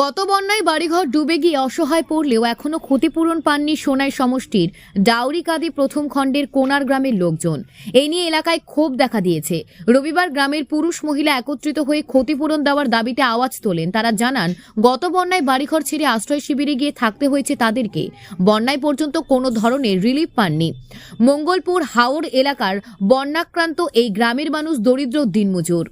গত বন্যায় বাড়িঘর ডুবে গিয়ে অসহায় পড়লেও এখনও ক্ষতিপূরণ পাননি সোনাই সমষ্টির। ডাউরিকাদি প্রথম খণ্ডের কোনার গ্রামের লোকজন। এই নিয়ে এলাকায় ক্ষোভ দেখা দিয়েছে। রবিবার গ্রামের পুরুষ মহিলা একত্রিত হয়ে ক্ষতিপূরণ দেওয়ার দাবিতে আওয়াজ তোলেন। তারা জানান, গত বন্যায় বাড়িঘর ছেড়ে আশ্রয় শিবিরে গিয়ে থাকতে হয়েছে তাদেরকে। বন্যায় পর্যন্ত কোনো ধরনের রিলিফ পাননি। মঙ্গলপুর হাওড় এলাকার বন্যাক্রান্ত এই গ্রামের মানুষ দরিদ্র দিনমজুর।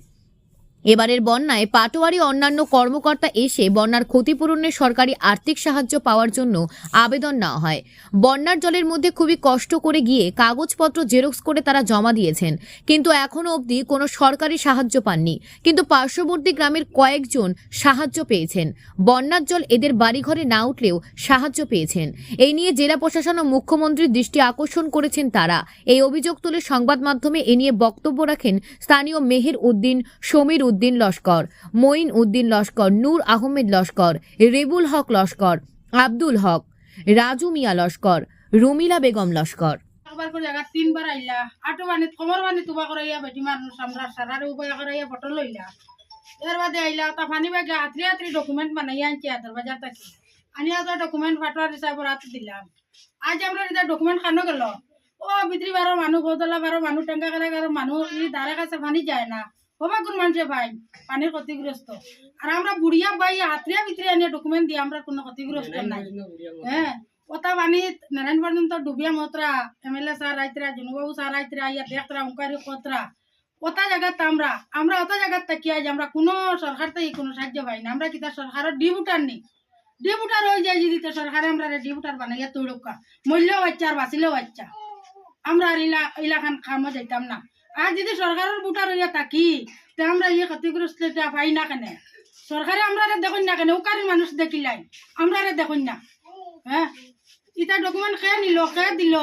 এবারের বন্যায় পাটোয়ারি অন্যান্য কর্মকর্তা এসে বন্যার ক্ষতিপূরণের সরকারি আর্থিক সাহায্য পাওয়ার জন্য আবেদন নেওয়া হয়। বন্যার জলের মধ্যে খুবই কষ্ট করে গিয়ে কাগজপত্র জেরক্স করে তারা জমা দিয়েছেন। কিন্তু এখনও অবধি কোনো সরকারি সাহায্য পাননি। কিন্তু পার্শ্ববর্তী গ্রামের কয়েকজন সাহায্য পেয়েছেন। বন্যার জল এদের বাড়িঘরে না উঠলেও সাহায্য পেয়েছেন। এই নিয়ে জেলা প্রশাসন ও মুখ্যমন্ত্রীর দৃষ্টি আকর্ষণ করেছেন তারা। এই অভিযোগ তুলে সংবাদ মাধ্যমে এ নিয়ে বক্তব্য রাখেন স্থানীয় মেহের উদ্দিন, সমীর উদ্দিন লস্কর, মঈন উদ্দিন লস্কর, নূর আহমেদ লস্কর, রেবুল হক লস্কর, আব্দুল হক, রাজু মিয়া লস্কর, রুমিলা বেগম লস্কর। মানুষ ফানি ডকুমেন্ট ডকুমেন্ট দিলাম। আজ ডকুমেন্ট ই কাছে পানি যায় না। হবা কোন মানুষে ভাই পানির ক্ষতিগ্রস্ত। আর আমরা বুড়িয়া ভাই হাতরিয়া ভিতরে ডকুমেন্ট দিয়ে আমরা কোনো ক্ষতিগ্রস্ত নাই। হ্যাঁ ওটা বানি নারায়ণ পর্যন্ত ডুবিয়া মতরা এম এল এ স্যার আইতরা জুনুবাবু স্যার আইতরা ইয়া দেখতরা কতরা। ওটা জায়গাত আমরা আমরা ওটা জায়গাত থাকি আজ আমরা কোনো সরকার থেকে কোনো সাহায্য পাই না। আমরা কিতা সরকারের ডিবুটার নেই। ডিবুটার হয়ে যায় যদি তো সরকারে আমরা ডিবুটার বানাইয়া তৈরকা মূল্যও বাচ্চা আর বাঁচিলেও বাচ্চা। আমরা আর ইলা ইলাখান খামো যাইতাম না। আর যদি সরকারের বুটা রইয়া থাকি, তে আমরা ইয়ে ক্ষতিগ্রস্ত পাই না কেন? সরকারে আমরা দেখুন না কেন? উকারি মানুষ দেখিলাই। আমরা দেখুন না। হ্যাঁ? ইটা ডকুমেন্ট খেয়ে নিল খেয়ে দিল?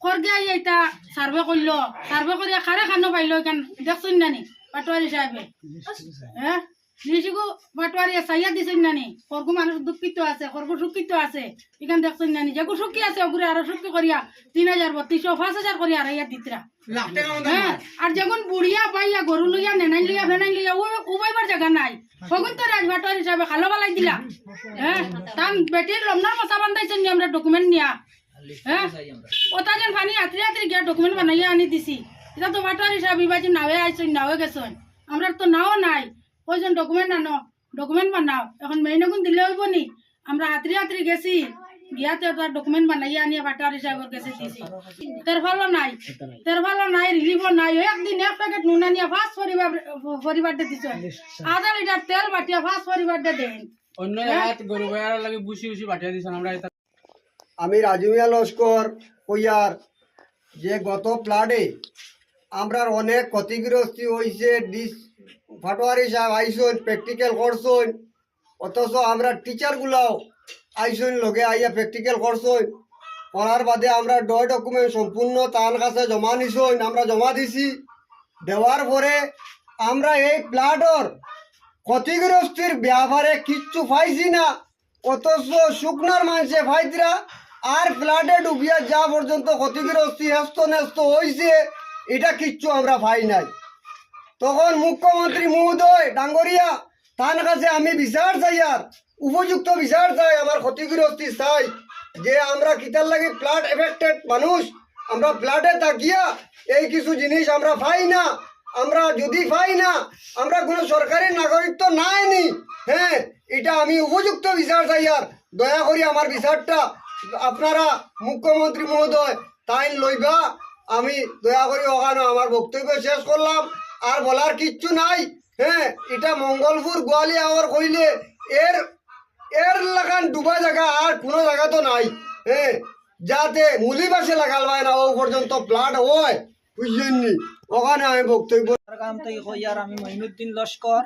খরগে এটা সার্ভে করল সার্ভে করিয়া খারে খানো পাইলো এখান দেখছুন নানি পাটোয়ারি সাহেবে হ্যাঁ? পাটোয়ারি চাইয়া দিছেন নানি সরগু মানুষ দুঃখিত আছে সরগু সুখিত আছে। এখান দেখছুন নানি যেগু সুখী আছে ওগুলো আরও সুখী করিয়া তিন হাজার বত্রিশশো পাঁচ হাজার করিয়া আর ইয়া দিতরা হ্যাঁ আর যখন বুড়িয়া পাইয়া গরু লইয়া নেনাই লইয়া ফেনাই লইয়া ও উবাইবার জায়গা নাই। সগুন তো হিসাবে খালো বালাই দিলা। হ্যাঁ তাম বেটির লমনার মশা বান্ধাইছেন নি আমরা ডকুমেন্ট নিয়া? হ্যাঁ ওটা যেন পানি আত্রি আত্রি গিয়া ডকুমেন্ট বানাইয়া আনি দিছি। এটা তো হিসাবে ইবাজি নাওয়ে আইছেন নাওয়ে গেছেন আমরা তো নাও নাই। কইছেন ডকুমেন্ট আনো ডকুমেন্ট বানাও। এখন মেইনগুন দিলে হইব নি? আমরা আত্রি আত্রি গেছি। গিয়াতে তার ডকুমেন্ট বানাইয়া আনিয়া ভাটার হিসাবে গেছে দিছি। তের ভালো নাই? তের ভালো নাই রিলিফও নাই। ওই একদিন এক প্যাকেট নুন আনিয়া ফার্স্ট পরিবার পরিবার দিছ। আধা লিটার তেল বাটিয়া ফার্স্ট পরিবার দেন। অন্য জায়গাত গরু গায়ার লাগে বুসি বুসি পাঠিয়ে দিছেন। আমরা আমি রাজুমিয়া লস্কর কইয়ার যে গত প্লাডে আমরার অনেক ক্ষতিগ্রস্তি হয়েছে ডিস ফাটোয়ারি সাহেব আইসন প্র্যাকটিক্যাল করছন অথচ আমরা টিচারগুলাও আইসুন লগে আইয়া প্র্যাকটিক্যাল করছন করার বাদে আমরা ড ডকুমেন্ট সম্পূর্ণ তার কাছে জমা নিছন আমরা জমা দিছি। দেওয়ার পরে আমরা এই প্লাডর ক্ষতিগ্রস্তির ব্যবহারে কিচ্ছু পাইছি না। অথচ শুকনার মানুষে ভাইদরা আর ফ্লাডে ডুবিয়া যা পর্যন্ত ক্ষতিগ্রস্তি হস্ত ন্যস্ত হয়েছে এটা কিচ্ছু আমরা পাই নাই। তখন মুখ্যমন্ত্রী মহোদয় ডাঙ্গরিয়া, তার কাছে আমি বিচার চাই আর উপযুক্ত বিচার চাই, আমার ক্ষতিগ্রস্তি চাই। যে আমরা কিতার লাগে ফ্লাড এফেক্টেড মানুষ, আমরা ফ্লাডে তাকিয়া এই কিছু জিনিস আমরা পাই না। আমরা যদি পাই না, আমরা কোনো সরকারি নাগরিকত্ব নাই নি। হ্যাঁ এটা আমি উপযুক্ত বিচার চাই আর দয়া করে আমার বিচারটা আপনারা মুখ্যমন্ত্রী মহোদয় তাই লইবা। আমি দয়া করে ওখানে আমার বক্তব্য শেষ করলাম। আর বলার কিচ্ছু নাই। হ্যাঁ এটা মঙ্গলপুর গোয়ালি আওয়ার কইলে। এর এর লাগান ডুবা জায়গা আর কোনো জায়গা তো নাই। হ্যাঁ যাতে মুলি বাসে লাগাল ভাই না ও পর্যন্ত প্লাট হয়, বুঝলেন নি? ওখানে আমি বক্তব্য আমি মহিনুদ্দিন লস্কর।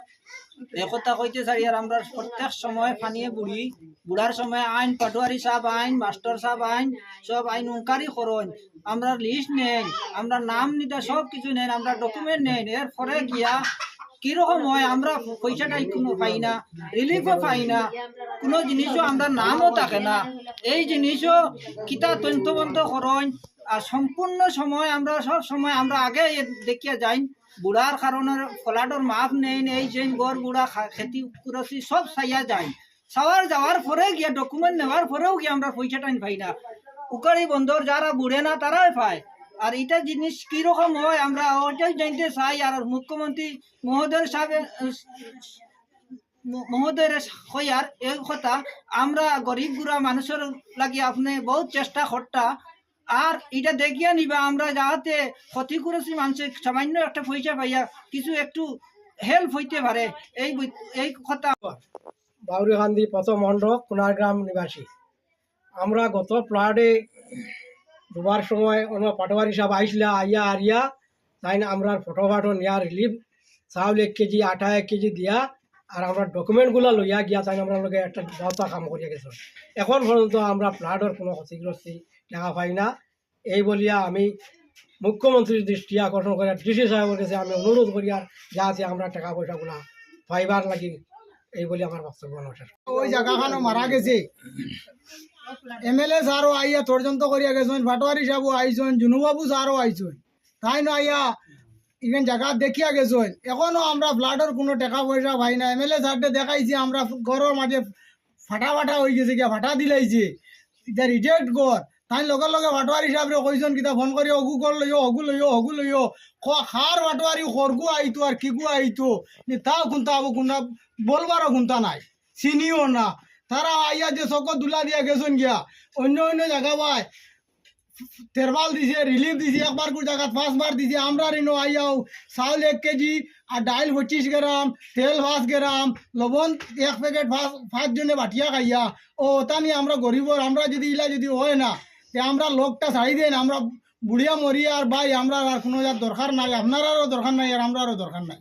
একথা কইতে চাই, আর আমরা প্রত্যেক সময় ফানিয়ে বুড়ি। বুড়ার সময় আইন, পাটোয়ারি আইন, মাস্টার আইন, সব আইন করন। আমরা লিস্ট আমরা নাম নিতে সব কিছু নেন আমরা ডকুমেন্ট নেন এর গিয়া কীরকম হয়, আমরা পয়সাটাই কোনো পাই না রিলিফও পাই না। কোনো জিনিসও আমরা নামও থাকে না। এই জিনিসও কিতা তন্ত্রবন্ত করন, আর সম্পূর্ণ সময় আমরা, সব সময় আমরা আগে দেখিয়া যাই। বুড়ার কারণে ফলাডর মাপ নেই এই যে গড় বুড়া খেতি কুরসি সব চাইয়া যায়। সাওয়ার যাওয়ার পরে গিয়া ডকুমেন্ট নেওয়ার পরেও গিয়ে আমরা পয়সা টাইম পাই না। উকারি বন্দর যারা বুড়ে না, তারাই পায়। আর এটা জিনিস কীরকম হয়, আমরা ওটাই জানতে চাই, আর মুখ্যমন্ত্রী মহোদয় সাহেব মহোদয়ের হইয়ার এই কথা, আমরা গরিব গুড়া মানুষের লাগি আপনি বহুত চেষ্টা করতা। আর এটা দেখিয়া নিবা, আমরা যাহাতে ক্ষতিগ্রস্ত মানুষের সামান্য একটা পয়সা পাইয়া কিছু একটু হেল্প হইতে পারে, এই এই কথা। বাউরিকান্দি প্রথম মন্ড কুনারগ্রাম নিবাসী। আমরা গত ফ্লাডে ডুবার সময় অন্য পাটোয়ারি সাহেব আইসলা, আইয়া আরিয়া, তাই না আমরা ফটো ফাটো নেওয়া রিলিফ চাউল এক কেজি, আটা এক কেজি দিয়া, আর আমরা ডকুমেন্টগুলো লইয়া গিয়া তাই আমরা একটা ব্যবস্থা কাম করিয়া গেছো। এখন পর্যন্ত আমরা ফ্লাডের কোনো ক্ষতিগ্রস্তি টাকা পাই না। এই বলিয়া আমি মুখ্যমন্ত্রীর দৃষ্টি আকর্ষণ করে ডিসি সাহেবের কাছে আমি অনুরোধ করি আর যা আছে আমরা টাকা পয়সাগুলা পাইবার লাগি। এই বলে আমার বক্তব্য ওই জায়গাখানো মারা গেছে। এমএলএ স্যারও আইয়া তর্জন্ত করিয়া গেছেন ভাটোয়ারি সাহেবও আইছেন, জুনুবাবু স্যারও আইছেন। তাই না আইয়া ইভেন জায়গা দেখিয়া গেছেন। এখনও আমরা ফ্লাডের কোনো টাকা পয়সা পাই না। এমএলএ স্যারকে দেখাইছি, আমরা ঘরের মাঝে ফাটা ফাটা হয়ে গেছে, গিয়া ফাটা দিলাইছে। এটা রিজেক্ট কর তাই লগে লগে ভাটোয়ারি সাহেবরে কইছেন কিতা ফোন করি অগু কর লইও, অগু লইও অগু লইও। খার ভাটোয়ারি খরগু আইতো আর কিগু আইতো তাও কোনটা আবু কোনটা বলবারও কোনটা নাই, চিনিও না। তারা আইয়া যে চকত দুলা দিয়া গেছেন গিয়া। অন্য অন্য জায়গা পায়। তেরবাল দিছে রিলিফ দিছে একবার করে জায়গা পাঁচবার দিছে। আমরা রিনো আইয়াও, চাউল এক কেজি আর ডাইল পঁচিশ গ্রাম তেল পাঁচ গ্রাম লবণ এক প্যাকেট পাঁচ, পাঁচজনে বাটিয়া খাইয়া। ও ওটা নিয়ে আমরা গরিবর আমরা যদি ইলা যদি হয় না তে আমরা লোকটা ছাড়ি দেন, আমরা বুড়িয়া মরিয়া আর ভাই আমরা আর কোনো যার দরকার নাই আপনারারও দরকার নাই আর আমরারও দরকার নাই।